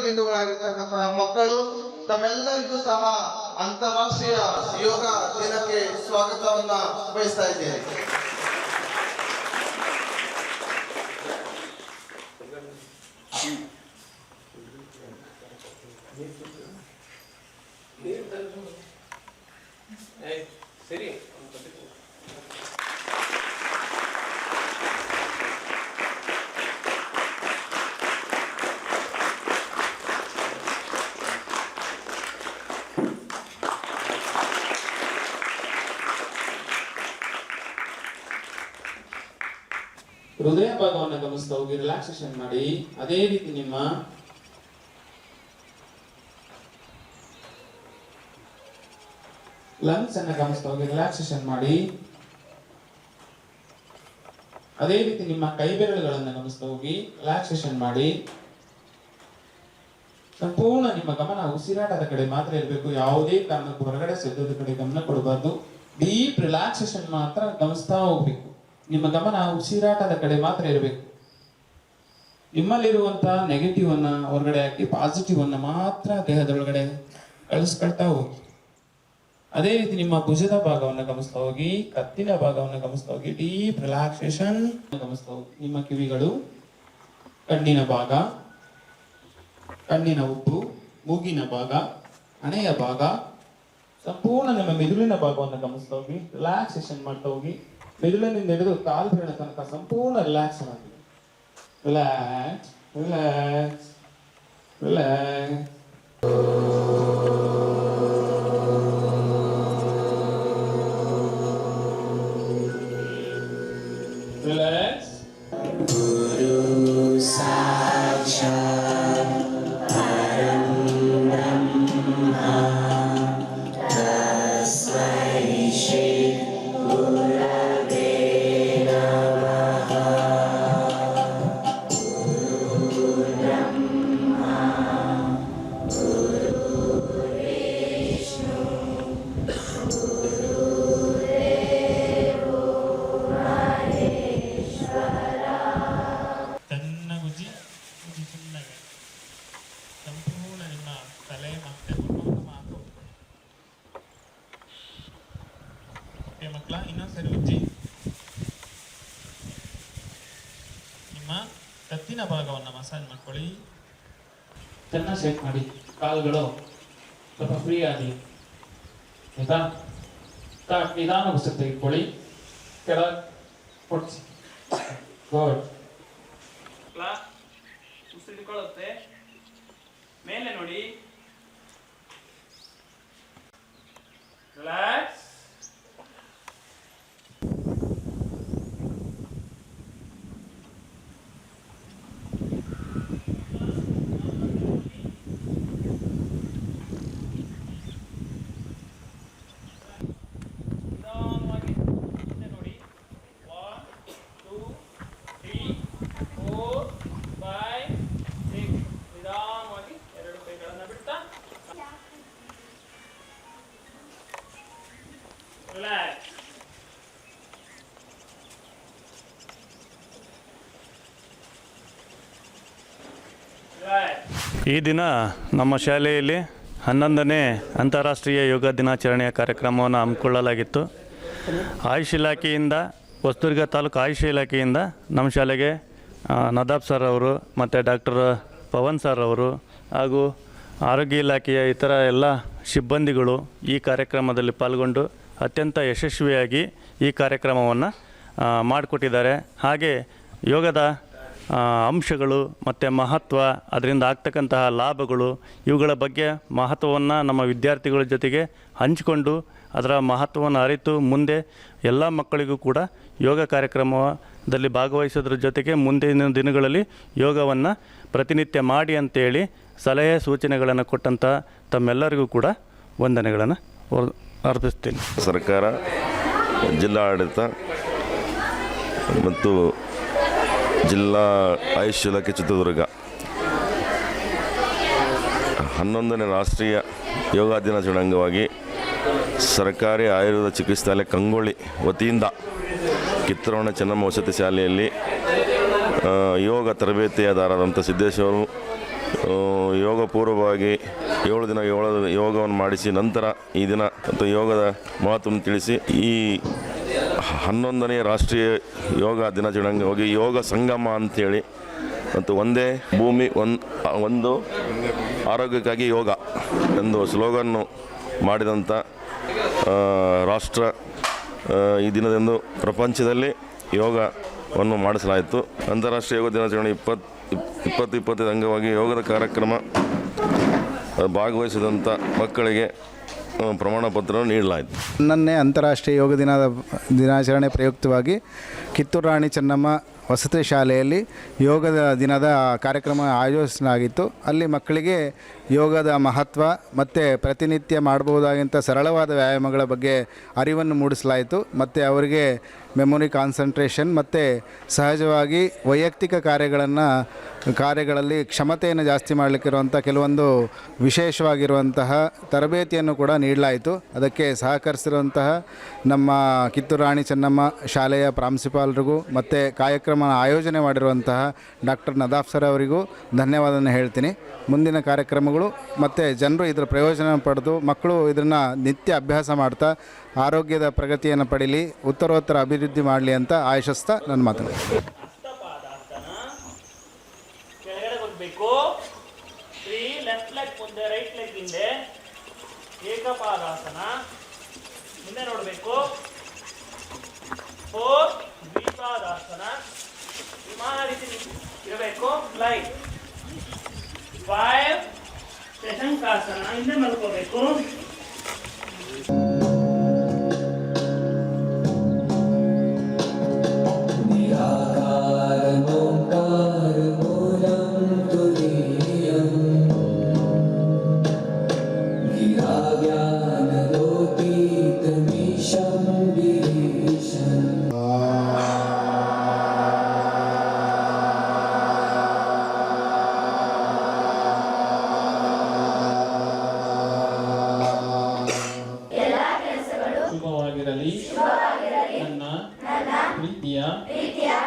ಬಿಂದುಗಳಾಗಿರ್ತಕ್ಕಂತಹ ಮಕ್ಕಳು ತಮ್ಮೆಲ್ಲರಿಗೂ ಸಹ ಅಂತಾರಾಷ್ಟ್ರೀಯ ಯೋಗ ದಿನಕ್ಕೆ ಸ್ವಾಗತವನ್ನ ಬಯಸ್ತಾ ಇದ್ದೇನೆ ಸರಿ ಹೃದಯ ಭಾಗವನ್ನು ಗಮನಿಸ್ತಾ ಹೋಗಿ ರಿಲ್ಯಾಕ್ಸೇಷನ್ ಮಾಡಿ, ಅದೇ ರೀತಿ ನಿಮ್ಮ ಲಂಗ್ಸ್ ಅನ್ನ ಗಮನಿಸ್ತಾ ಹೋಗಿ ರಿಲ್ಯಾಕ್ಸೇಷನ್ ಮಾಡಿ. ಅದೇ ರೀತಿ ನಿಮ್ಮ ಕೈ ಬೆರಳುಗಳನ್ನು ಗಮನಿಸ್ತಾ ಹೋಗಿ ರಿಲ್ಯಾಕ್ಸೇಷನ್ ಮಾಡಿ. ಸಂಪೂರ್ಣ ನಿಮ್ಮ ಗಮನ ಉಸಿರಾಟದ ಕಡೆ ಮಾತ್ರ ಇರಬೇಕು, ಯಾವುದೇ ಕಾರಣಕ್ಕೂ ಹೊರಗಡೆ ಸೆದ್ದದ ಕಡೆ ಗಮನ ಕೊಡಬಾರ್ದು. ಡೀಪ್ ರಿಲ್ಯಾಕ್ಸೇಷನ್ ಮಾತ್ರ ಗಮನಿಸ್ತಾ ಹೋಗ್ಬೇಕು. ನಿಮ್ಮ ಗಮನ ಉಸಿರಾಟದ ಕಡೆ ಮಾತ್ರ ಇರಬೇಕು. ನಿಮ್ಮಲ್ಲಿರುವಂತಹ ನೆಗೆಟಿವ್ ಅನ್ನ ಹೊರಗಡೆ ಹಾಕಿ ಪಾಸಿಟಿವ್ ಅನ್ನ ಮಾತ್ರ ದೇಹದೊಳಗಡೆ ಕಳಿಸ್ಕೊಳ್ತಾ ಹೋಗಿ. ಅದೇ ರೀತಿ ನಿಮ್ಮ ಭುಜದ ಭಾಗವನ್ನು ಗಮನಿಸ್ತಾ ಹೋಗಿ, ಕತ್ತಿನ ಭಾಗವನ್ನು ಗಮನಿಸ್ತಾ ಹೋಗಿ ಡೀಪ್ ರಿಲ್ಯಾಕ್ಸೇಷನ್ ಗಮನಿಸ್ತಾ ಹೋಗಿ. ನಿಮ್ಮ ಕಿವಿಗಳು, ಕಣ್ಣಿನ ಭಾಗ, ಕಣ್ಣಿನ ಉಪ್ಪು, ಮೂಗಿನ ಭಾಗ, ಹಣೆಯ ಭಾಗ, ಸಂಪೂರ್ಣ ನಿಮ್ಮ ಮೆದುಳಿನ ಭಾಗವನ್ನು ಗಮನಿಸ್ತಾ ಹೋಗಿ ರಿಲ್ಯಾಕ್ಸೇಷನ್ ಮಾಡ್ತಾ ಹೋಗಿ. ಮೆದುಳಿನಿಂದ ಹಿಡಿದು ಕಾಲು ಬೆರಳ ತನಕ ಸಂಪೂರ್ಣ ರಿಲ್ಯಾಕ್ಸ್ ಆಗಿದೆ ರಿಲ್ಯಾಕ್ಸ್ ರಿಲ್ಯಾಕ್ಸ್ ರಿಲ್ಯಾಕ್ಸ್ ಮಕ್ಕಳ ಇನ್ನೊಂದ್ಸರಿ ಉಜ್ಜಿ ನಿಮ್ಮ ಕತ್ತಿನ ಭಾಗವನ್ನು ಮಸಾಜ್ ಮಾಡ್ಕೊಳ್ಳಿ ಚೆನ್ನಾಗಿ ಶೇಕ್ ಮಾಡಿ ಕಾಲುಗಳು ಸ್ವಲ್ಪ ಫ್ರೀ ಆಗಿ ಆಯ್ತಾ ಕಾಟ್ ನಿಧಾನ ಉಸಿರು ತೆಗೆದುಕೊಳ್ಳಿ ಕೆಳ ಕೊಡ್ಸಿ ಗುಡ್ ಉಸಿರಿಕೊಳ್ಳುತ್ತೆ ಮೇಲೆ ನೋಡಿ ರಿಲ್ಯಾಕ್ಸ್ ನಿಧಾನವಾಗಿ ಮುಂದೆ ನೋಡಿ one two three four five six ನಿಧಾನವಾಗಿ ಎರಡು ಕೈಗಳನ್ನು ಬಿಡ್ತಾ ರಿಲ್ಯಾಕ್ಸ್ ರಿಲ್ಯಾಕ್ಸ್ ಈ ದಿನ ನಮ್ಮ ಶಾಲೆಯಲ್ಲಿ ಹನ್ನೊಂದನೇ ಅಂತಾರಾಷ್ಟ್ರೀಯ ಯೋಗ ದಿನಾಚರಣೆಯ ಕಾರ್ಯಕ್ರಮವನ್ನು ಹಮ್ಮಿಕೊಳ್ಳಲಾಗಿತ್ತು. ಆಯುಷ್ ಇಲಾಖೆಯಿಂದ, ಹೊಸದುರ್ಗ ತಾಲೂಕು ಆಯುಷ್ ಇಲಾಖೆಯಿಂದ ನಮ್ಮ ಶಾಲೆಗೆ ನದಾಬ್ ಸರ್ ಅವರು ಮತ್ತು ಡಾಕ್ಟರ್ ಪವನ್ ಸರ್ ಅವರು ಹಾಗೂ ಆರೋಗ್ಯ ಇಲಾಖೆಯ ಇತರ ಎಲ್ಲ ಸಿಬ್ಬಂದಿಗಳು ಈ ಕಾರ್ಯಕ್ರಮದಲ್ಲಿ ಪಾಲ್ಗೊಂಡು ಅತ್ಯಂತ ಯಶಸ್ವಿಯಾಗಿ ಈ ಕಾರ್ಯಕ್ರಮವನ್ನು ಮಾಡಿಕೊಟ್ಟಿದ್ದಾರೆ. ಹಾಗೆ ಯೋಗದ ಅಂಶಗಳು ಮತ್ತು ಮಹತ್ವ, ಅದರಿಂದ ಆಗ್ತಕ್ಕಂತಹ ಲಾಭಗಳು, ಇವುಗಳ ಬಗ್ಗೆ ಮಹತ್ವವನ್ನು ನಮ್ಮ ವಿದ್ಯಾರ್ಥಿಗಳ ಜೊತೆಗೆ ಹಂಚಿಕೊಂಡು ಅದರ ಮಹತ್ವವನ್ನು ಅರಿತು ಮುಂದೆ ಎಲ್ಲ ಮಕ್ಕಳಿಗೂ ಕೂಡ ಯೋಗ ಕಾರ್ಯಕ್ರಮದಲ್ಲಿ ಭಾಗವಹಿಸೋದ್ರ ಜೊತೆಗೆ ಮುಂದಿನ ದಿನಗಳಲ್ಲಿ ಯೋಗವನ್ನು ಪ್ರತಿನಿತ್ಯ ಮಾಡಿ ಅಂತೇಳಿ ಸಲಹೆ ಸೂಚನೆಗಳನ್ನು ಕೊಟ್ಟಂಥ ತಮ್ಮೆಲ್ಲರಿಗೂ ಕೂಡ ವಂದನೆಗಳನ್ನು ಅರ್ಪಿಸ್ತೀನಿ. ಸರ್ಕಾರ, ಜಿಲ್ಲಾಡಳಿತ ಮತ್ತು ಜಿಲ್ಲಾ ಆಯುಷ್ ಇಲಾಖೆ ಚಿತ್ರದುರ್ಗ. ಹನ್ನೊಂದನೇ ರಾಷ್ಟ್ರೀಯ ಯೋಗ ದಿನಾಚರಣೆ ಅಂಗವಾಗಿ ಸರ್ಕಾರಿ ಆಯುರ್ವೇದ ಚಿಕಿತ್ಸಾಲಯ ಕಂಗೊಳ್ಳಿ ವತಿಯಿಂದ ಕಿತ್ತರೋಣ ಚೆನ್ನಮ್ಮ ವಸತಿ ಶಾಲೆಯಲ್ಲಿ ಯೋಗ ತರಬೇತಿಯಾದಾರರಂಥ ಸಿದ್ದೇಶ್ವರು ಯೋಗಪೂರ್ವವಾಗಿ ಯೋಗ ಪೂರ್ವವಾಗಿ ಏಳು ದಿನ ಏಳು ಯೋಗವನ್ನು ಮಾಡಿಸಿ ನಂತರ ಈ ದಿನ ಯೋಗದ ಮಹತ್ವವನ್ನು ತಿಳಿಸಿ ಈ ಹನ್ನೊಂದನೇ ರಾಷ್ಟ್ರೀಯ ಯೋಗ ದಿನಾಚರಣೆ ಅಂಗವಾಗಿ ಯೋಗ ಸಂಗಮ ಅಂತೇಳಿ ಮತ್ತು ಒಂದೇ ಭೂಮಿ, ಒಂದು ಒಂದು ಆರೋಗ್ಯಕ್ಕಾಗಿ ಯೋಗ ಎಂದು ಸ್ಲೋಗನ್ನು ಮಾಡಿದಂಥ ರಾಷ್ಟ್ರ ಈ ದಿನದಂದು ಪ್ರಪಂಚದಲ್ಲಿ ಯೋಗವನ್ನು ಮಾಡಿಸಲಾಯಿತು. ಅಂತಾರಾಷ್ಟ್ರೀಯ ಯೋಗ ದಿನಾಚರಣೆ ಇಪ್ಪತ್ತು ಇಪ್ಪತ್ತು ಇಪ್ಪತ್ತೈದು ಅಂಗವಾಗಿ ಯೋಗದ ಕಾರ್ಯಕ್ರಮ ಭಾಗವಹಿಸಿದಂಥ ಮಕ್ಕಳಿಗೆ ಪ್ರಮಾಣ ಪತ್ರ ನೀಡಲಾಯಿತು. ನನ್ನೇ ಅಂತಾರಾಷ್ಟ್ರೀಯ ಯೋಗ ದಿನದ ದಿನಾಚರಣೆ ಪ್ರಯುಕ್ತವಾಗಿ ಕಿತ್ತೂರು ರಾಣಿ ಚೆನ್ನಮ್ಮ ವಸತಿ ಶಾಲೆಯಲ್ಲಿ ಯೋಗದ ದಿನದ ಕಾರ್ಯಕ್ರಮ ಆಯೋಜಿಸಲಾಗಿತ್ತು. ಅಲ್ಲಿ ಮಕ್ಕಳಿಗೆ ಯೋಗದ ಮಹತ್ವ ಮತ್ತು ಪ್ರತಿನಿತ್ಯ ಮಾಡಬಹುದಾದಂಥ ಸರಳವಾದ ವ್ಯಾಯಾಮಗಳ ಬಗ್ಗೆ ಅರಿವನ್ನು ಮೂಡಿಸಲಾಯಿತು. ಮತ್ತು ಅವರಿಗೆ ಮೆಮೊರಿ ಕಾನ್ಸಂಟ್ರೇಷನ್ ಮತ್ತು ಸಹಜವಾಗಿ ವೈಯಕ್ತಿಕ ಕಾರ್ಯಗಳನ್ನು, ಕಾರ್ಯಗಳಲ್ಲಿ ಕ್ಷಮತೆಯನ್ನು ಜಾಸ್ತಿ ಮಾಡಲಿಕ್ಕಿರುವಂಥ ಕೆಲವೊಂದು ವಿಶೇಷವಾಗಿರುವಂತಹ ತರಬೇತಿಯನ್ನು ಕೂಡ ನೀಡಲಾಯಿತು. ಅದಕ್ಕೆ ಸಹಕರಿಸಿರುವಂತಹ ನಮ್ಮ ಕಿತ್ತೂರು ರಾಣಿ ಚೆನ್ನಮ್ಮ ಶಾಲೆಯ ಪ್ರಾಂಶುಪಾಲರಿಗೂ ಮತ್ತು ಕಾರ್ಯಕ್ರಮ ಆಯೋಜನೆ ಮಾಡಿರುವಂತಹ ಡಾಕ್ಟರ್ ನದಾಫ್ ಸರ್ ಅವರಿಗೂ ಧನ್ಯವಾದವನ್ನು ಹೇಳ್ತೀನಿ. ಮುಂದಿನ ಕಾರ್ಯಕ್ರಮಗಳು ಮತ್ತು ಜನರು ಇದರ ಪ್ರಯೋಜನ ಪಡೆದು ಮಕ್ಕಳು ಇದನ್ನು ನಿತ್ಯ ಅಭ್ಯಾಸ ಮಾಡ್ತಾ ಆರೋಗ್ಯದ ಪ್ರಗತಿಯನ್ನು ಪಡೀಲಿ, ಉತ್ತರೋತ್ತರ ಅಭಿವೃದ್ಧಿ ಮಾಡಲಿ ಅಂತ ಆಶಿಸ್ತಾ ನನ್ನ ಮಾತನ್ನು. ಇರಬೇಕು. ಲೈಟ್ ಫೈವ್ ಶಶಂಕಾಸನ ಹಿಂದೆ ಮಲ್ಕೋಬೇಕು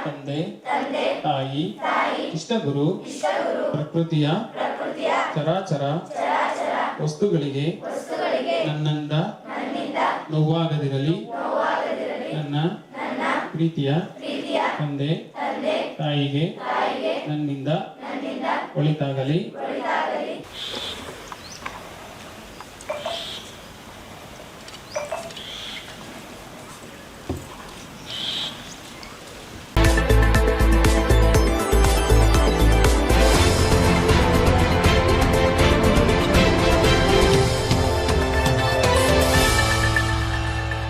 ತಂದೆ ತಾಯಿ ಇಷ್ಟ ಗುರು ಪ್ರಕೃತಿಯ ಚರಾಚರ ವಸ್ತುಗಳಿಗೆ ನನ್ನಿಂದ ನೋವಾಗದಿರಲಿ. ನನ್ನ ಪ್ರೀತಿಯ ತಂದೆ ತಾಯಿಗೆ ನನ್ನಿಂದ ಒಳಿತಾಗಲಿ.